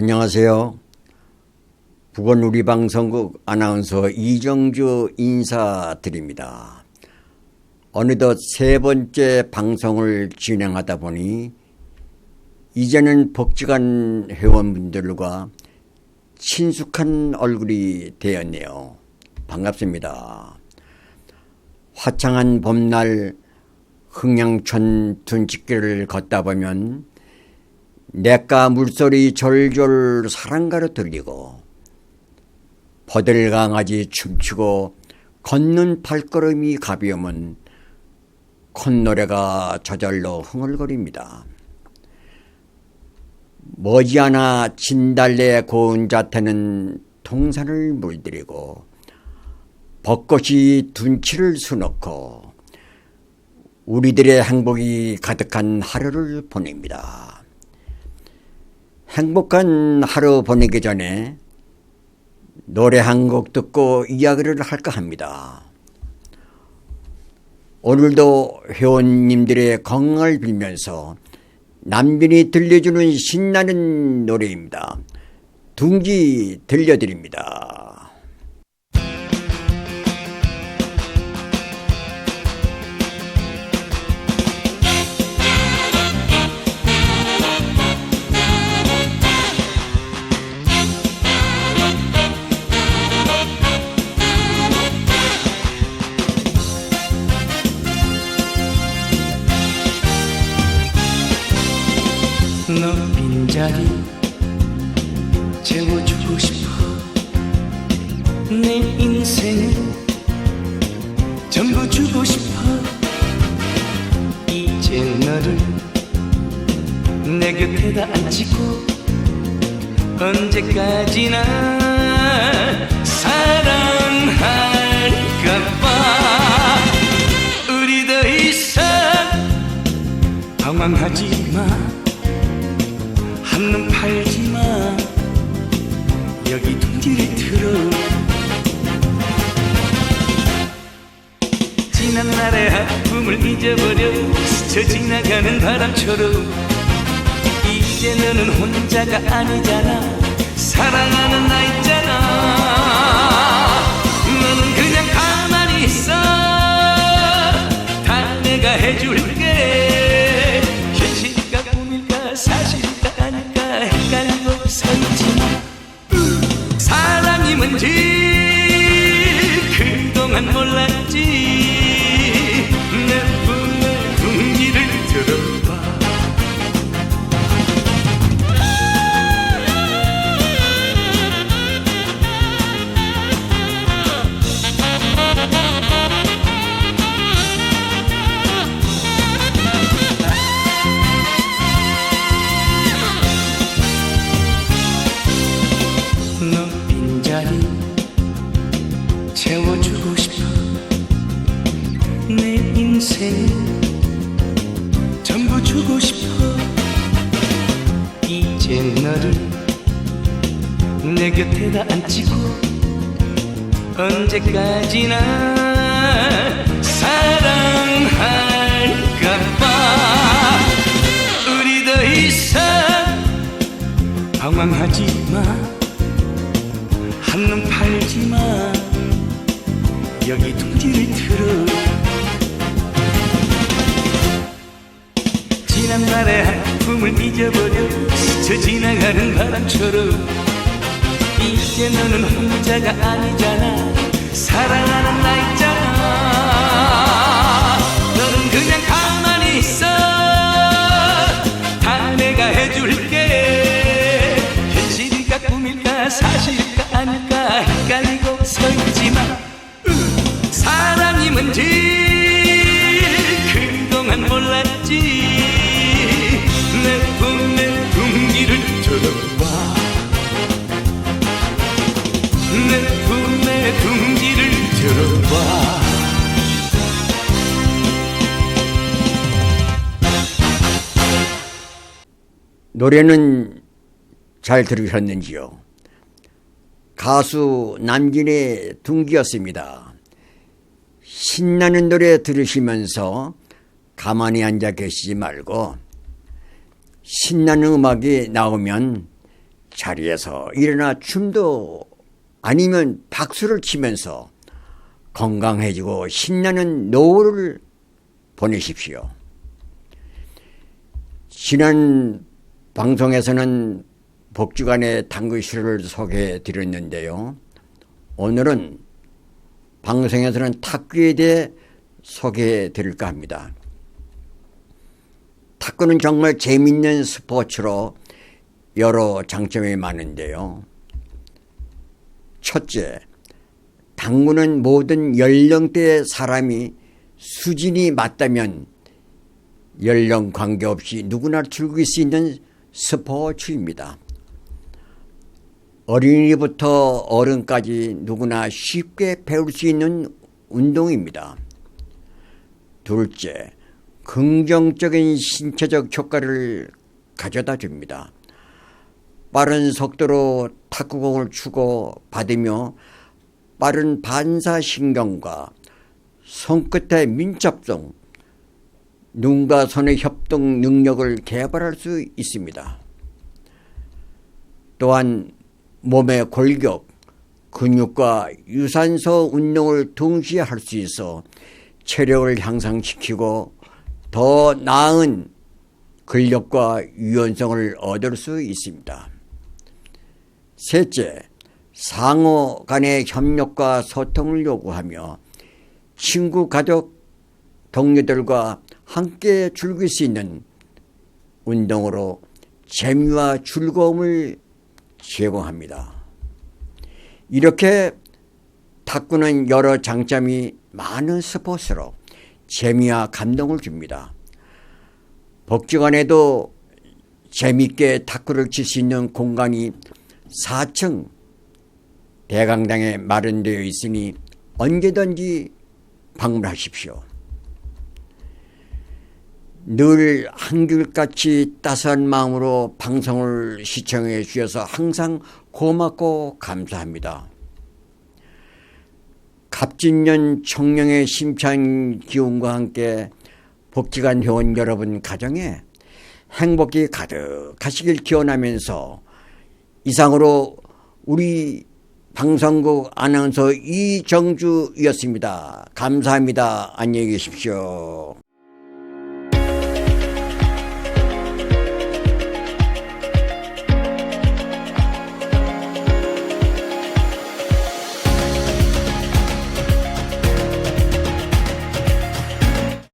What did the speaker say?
안녕하세요. 북원 우리 방송국 아나운서 이정주 인사드립니다. 어느덧 세 번째 방송을 진행하다 보니 이제는 복지관 회원분들과 친숙한 얼굴이 되었네요. 반갑습니다. 화창한 봄날 흥양천 둔치길을 걷다 보면 냇가 물소리 졸졸 사랑가로 들리고 버들강아지 춤추고 걷는 발걸음이 가벼우면 콧노래가 저절로 흥얼거립니다. 머지않아 진달래 고운 자태는 동산을 물들이고 벚꽃이 둔치를 수놓고 우리들의 행복이 가득한 하루를 보냅니다. 행복한 하루 보내기 전에 노래 한 곡 듣고 이야기를 할까 합니다. 오늘도 회원님들의 건강을 빌면서 남빈이 들려주는 신나는 노래입니다. 둥지 들려드립니다. 빈자리 채워주고 싶어. 내 인생을 전부 주고 싶어. 이제 너를 내 곁에다 앉히고 언제까지나 사랑할까봐. 우리 더 이상 방황하지 마 한눈 팔지마. 여기 둥지를 틀어. 지난 날의 아픔을 잊어버려 스쳐 지나가는 바람처럼. 이제 너는 혼자가 아니잖아. 사랑하는 나 있잖아 사 내 곁에다 앉히고 언제까지나 사랑할까봐. 우리 더 이상 방황하지 마. 한눈 팔지 마. 여기 둥지를 틀어. 지난 날의 아픔을 잊어버려 스쳐 지나가는 바람처럼 이제 너는 혼자가 아니잖아. 사랑하는 나 있잖아. 너는 그냥 가만히 있어. 다 내가 해줄게. 현실일까 꿈일까 사실일까 아닐까 헷갈리고 서 있지만 사랑이 뭔지 노래는 잘 들으셨는지요? 가수 남진의 둥기였습니다. 신나는 노래 들으시면서 가만히 앉아 계시지 말고 신나는 음악이 나오면 자리에서 일어나 춤도 아니면 박수를 치면서 건강해지고 신나는 노후를 보내십시오. 지난 방송에서는 복지관의 당구실을 소개해 드렸는데요. 오늘은 방송에서는 탁구에 대해 소개해 드릴까 합니다. 탁구는 정말 재밌는 스포츠로 여러 장점이 많은데요. 첫째, 당구는 모든 연령대의 사람이 수준이 맞다면 연령 관계없이 누구나 즐길 수 있는 스포츠입니다. 어린이부터 어른까지 누구나 쉽게 배울 수 있는 운동입니다. 둘째, 긍정적인 신체적 효과를 가져다 줍니다. 빠른 속도로 탁구공을 추고 받으며 빠른 반사신경과 손끝의 민첩성, 눈과 손의 협동 능력을 개발할 수 있습니다. 또한 몸의 골격, 근육과 유산소 운동을 동시에 할 수 있어 체력을 향상시키고 더 나은 근력과 유연성을 얻을 수 있습니다. 셋째, 상호 간의 협력과 소통을 요구하며 친구, 가족, 동료들과 함께 즐길 수 있는 운동으로 재미와 즐거움을 제공합니다. 이렇게 탁구는 여러 장점이 많은 스포츠로 재미와 감동을 줍니다. 복지관에도 재미있게 탁구를 칠 수 있는 공간이 4층 대강당에 마련되어 있으니 언제든지 방문하십시오. 늘 한결같이 따스한 마음으로 방송을 시청해 주셔서 항상 고맙고 감사합니다. 갑진년 청령의 심찬 기운과 함께 복지관 회원 여러분 가정에 행복이 가득하시길 기원하면서 이상으로 우리 방송국 아나운서 이정주였습니다. 감사합니다. 안녕히 계십시오.